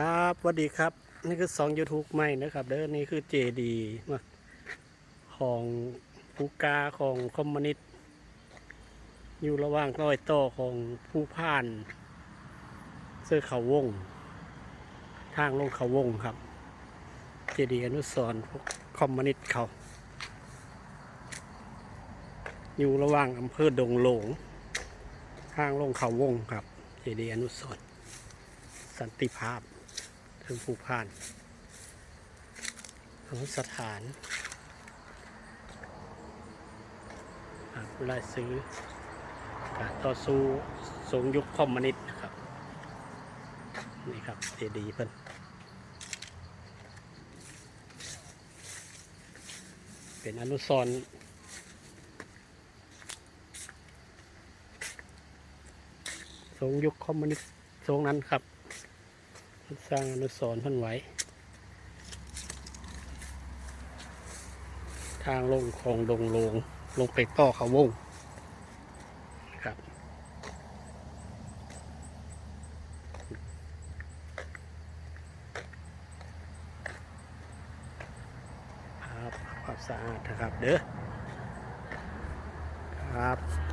ครับสวัสดีครับ นี่คือสอง YouTube ใหม่นะครับ เด้อนี่คือเจดีของผู้กาของคอมมินิสต์อยู่ระหว่างรอยต่อของผู้พ่าน เสื้อเขาวง ทางลงเขาวงครับ เจดีอนุสรคอมมินิสต์เขา อยู่ระหว่างอำเภอดงหลง ทางลงเขาวงครับ เจดีอนุสรสันติภาพ ถึงผู้ผ่านอนุสถานอ่าผู้รายซื้อการต่อสู้สงยุคคอมมิวนิสต์ครับ นี่ครับเจดีเพิ่นเป็นอนุสรณ์สงยุคคอมมิวนิสต์ทรงนั้นครับ สร้างอนุสรณ์เพิ่นไว้ ทางลงคลองดงลง ลงไปต่อเขาวงครับครับความสะอาดนะครับ เด้อครับ